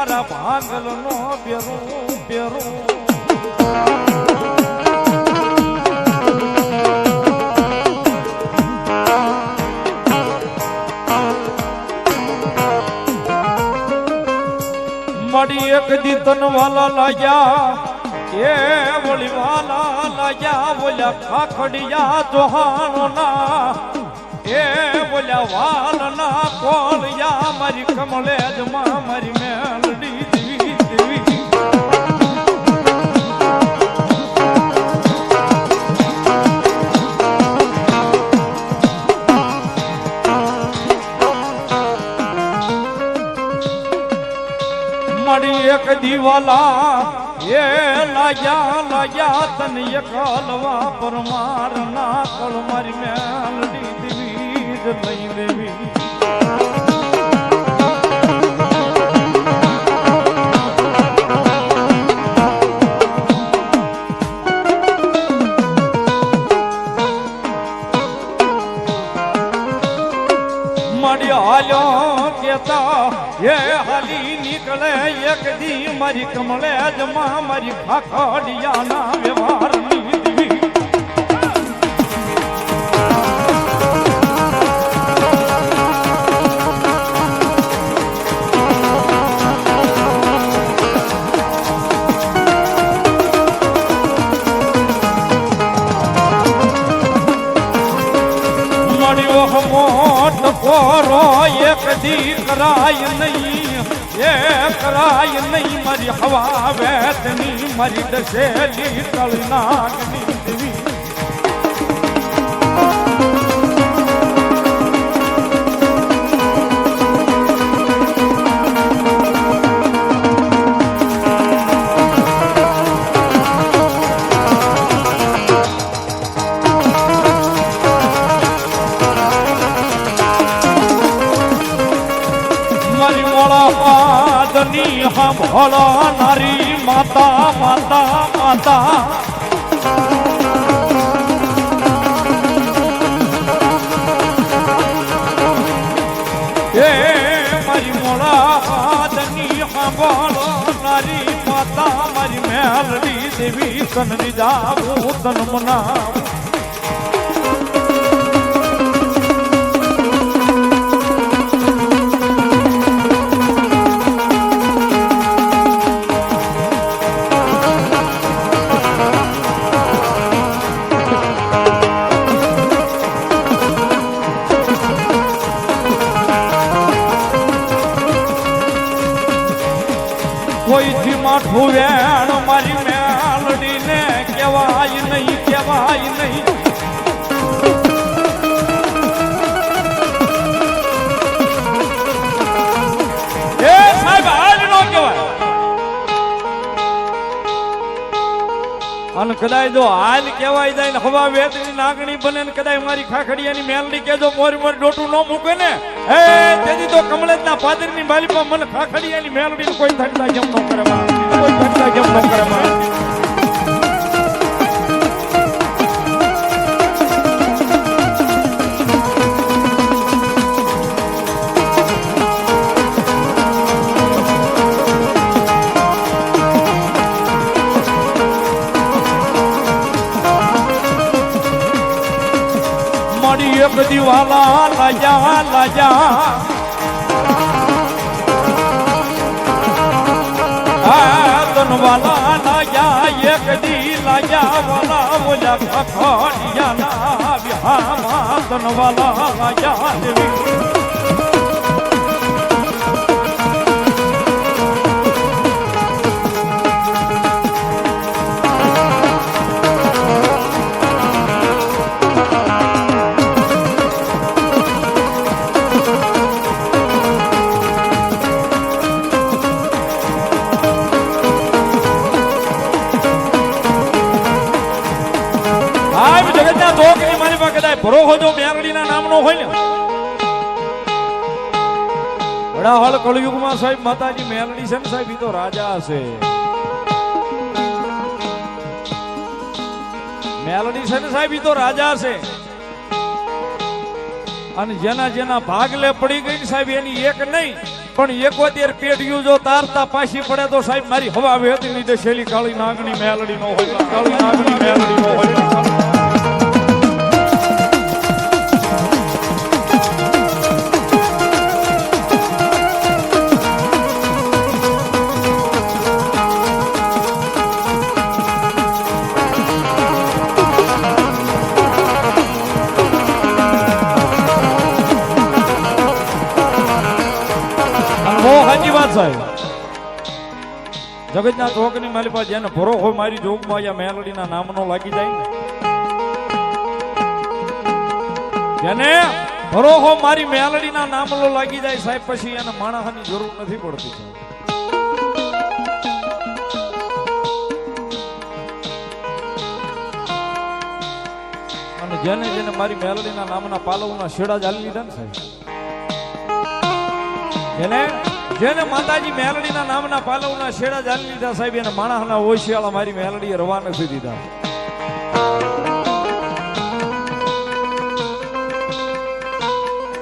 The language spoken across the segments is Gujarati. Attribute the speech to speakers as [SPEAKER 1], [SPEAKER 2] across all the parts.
[SPEAKER 1] મારા ભાંગલનો પેરું પેરું મળી એક દી તન વાલા લાગ્યા એ વળી વાલા લાગ્યા બોલ્યા ખાખડિયા જોહાણો ના એ બોલ્યા, વાલ ના કોળિયા મારી કમળે જ મારી મેલડી દેવી દેવી. મળી એક દીવાલા, એ લાગ્યા લાગ્યા, તને એક હલવા પરમાર ના કળ મારી લઈ લેવી હાલ્યો કેતા એ હાલી નીકળે એક મારી કમળે જ મારી ખાખડિયાના વ્યવહાર કોરો એક દી કરાય નહીં એ કરાય નહીં મારી હવા વેતની મારી દસેલી તળનાગની દેવી સાંભળો નારી માતા માતા માતા એ મારી મોળા પાદની સાંભળો નારી માતા મારી મેલડી દેવી કનની જાવું તન મનાવું કોઈથી માઠું વેણ મારી મેલડીને કહેવાય નહીં કહેવાય નહીં. એ સાહેબ, આજ નો કહેવાય. અને કદાચ જો હાલ કહેવાય જાય ને, હવા વેતની નાગણી બને ને કદાચ મારી ખાખડિયાની મેલડી કેજો મોરી મોરી ડોટું ન મૂકે ને. હે, તેથી તો કમલેશના પાદરની પર મને ખાખડિયાની મેલડી કોઈ થાય કેમ ન કરે એક દિવાલા લાજા લાજા. આ તનવાલા લાજા એક દી લાજા વાલા બોલા ખખડિયા ના વિહામાં ધનવાલા લાજા ભરોહો જો મેરડીના નામનો હોય ને. વડાહળ કળયુગમાં સાહેબ માતાજી મેલડી છે ને સાહેબ, એ તો રાજા હશે મેલડી છે ને સાહેબ, એ તો રાજા છે. અને જેના જેના ભાગલે પડી ગઈ સાહેબ, એની એક નહીં, પણ એકોતેર પેઢીઓ જો તારતા પાછી પડે તો સાહેબ, મારી હવા વેતી લીધે શેલી કાળી નાગણી મેલડી નો હોય, કાળી નાગણી મેલડી નો હોય. સાચી વાત સાહેબ. જગતના ચોકની મારી પાસે જેને ભરો હોય મારી જોગમાં અહીંયા મેલડીના નામનો લાગી જાય ને. જેને ભરો હો મારી મેલડીના નામનો લાગી જાય સાહેબ, પછી એને માણસની જરૂર નથી પડતી અને જેને જેને મારી મેલડીના નામના પાલવના શેડા જાલી લીધા ને સાહેબ. જેને જેને માતાજી મેલડીના નામના પાલવના શેડા જાલી લીધા સાહેબ, એને માણસના ઓશિયાળા મારી મેલડીએ રવા નથી દીધા.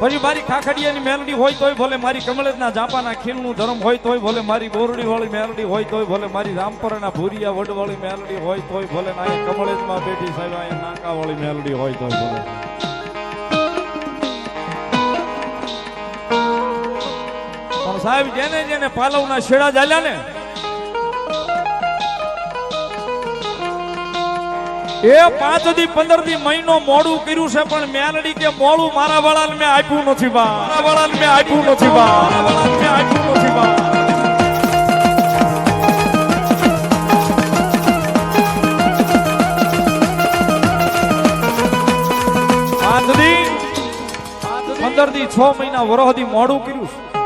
[SPEAKER 1] પછી મારી ખાખડિયાની મેલડી હોય તોય ભલે મારી કમળજના જાપાના ખીલનું ધર્મ હોય તોય ભલે મારી બોરડી વાળી મેલડી હોય તોય ભલે મારી રામપરના ભૂરિયા વડવાળી મેલડી હોય તોય ભલે ના કમળજમાં બેઠી સાહેબ નાકાવાળી મેલડી હોય તોય ભલે. સાહેબ જેને જેને પાલવના શેડા ચાલ્યા ને, એ પાંચથી પંદરથી મહિનો મોડું કર્યું છે, પણ મેલડી કે મોડું મારા વાળાને મેં આપ્યું નથી, બા. મારા વાળાને મેં આપ્યું નથી, બા. મારા વાળાને મેં આપ્યું નથી, બા. પંદરથી છ મહિના વરોહથી મોડું કર્યું છે.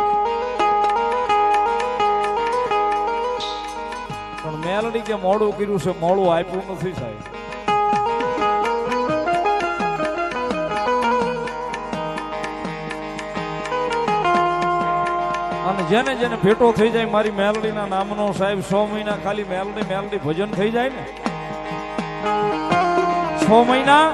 [SPEAKER 1] મેલડી કે મોડું કર્યું છે, મોડું આપ્યું નથી સાહેબ. અને જેને જેને ભેટો થઈ જાય, મારી મેલડીના નામનો સાહેબ છ મહિના ખાલી મેલડી મેલડી ભજન થઈ જાય ને? છ મહિના?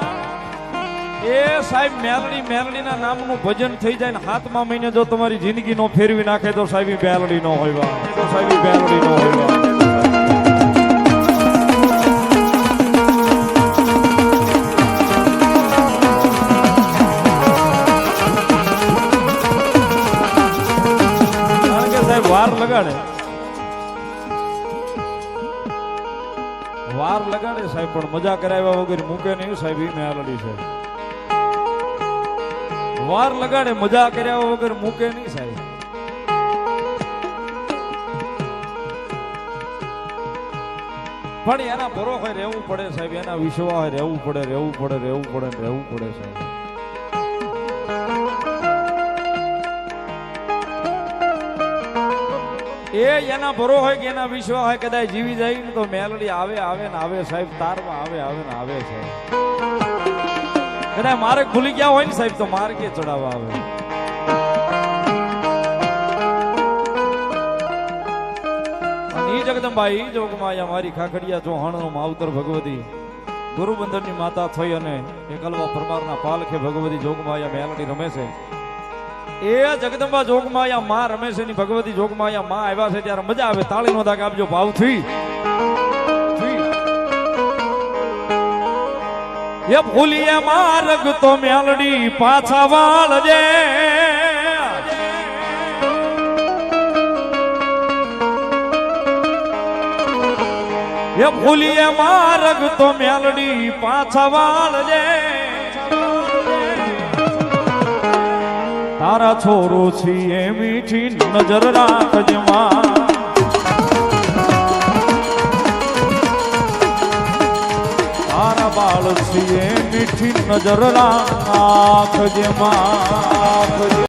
[SPEAKER 1] એ સાહેબ, મેલડી, મેલડીના નામનું ભજન થઈ જાય ને, હાથમાં મહિને જો તમારી જિંદગી નો ફેરવી નાખે તો સાહેબ મેલડી નો હોય તો સાહેબ મેલડી નો હોય પણ મજા કરાવ્યા વગર મૂકે નહીં સાહેબ, ઈ મેલડી છે. વાર લગાડે, મજા કર્યા વગર મૂકે નહીં સાહેબ. પણ એના ભરોસે રહેવું પડે સાહેબ, એના વિશ્વાસે રહેવું પડે રહેવું પડે રહેવું પડે રહેવું પડે સાહેબ. એ એના ભરો હોય કે એના વિશ્વ હોય, કદાચ જીવી જાય ને તો મેલડી આવે આવે ને આવે સાહેબ, તારમાં આવે આવે ને આવે છે. કદાચ માર્ગ ભૂલી ગયા હોય ને સાહેબ, તો માર્ગે ચડાવવા આવે? ઈ જગદંબા ઈ જોગમાં મારી ખાખડિયા ચૌહાણનો માવતર ભગવતી. ગુરુબંધનની માતા થઈ અને એકલવા પરમારના પાલખે ભગવતી જોગમાયા મેલડી રમે છે. એ જગદંબા જોગમાયા માં રમેશની ભગવતી જોગમાયા માં આવ્યા છે ત્યારે મજા આવે. તાળી નો દાગ આપજો ભાવથી. એ ભૂલીએ માર્ગ તો મેલડી પાછા વાળજે. એ ભૂલીએ માર્ગ તો મેલડી પાછા વાળજે. છોરો છીએ મીઠી નજર રાખજમાં. તારા બાળ છીએ મીઠી નજર રાખજમાં.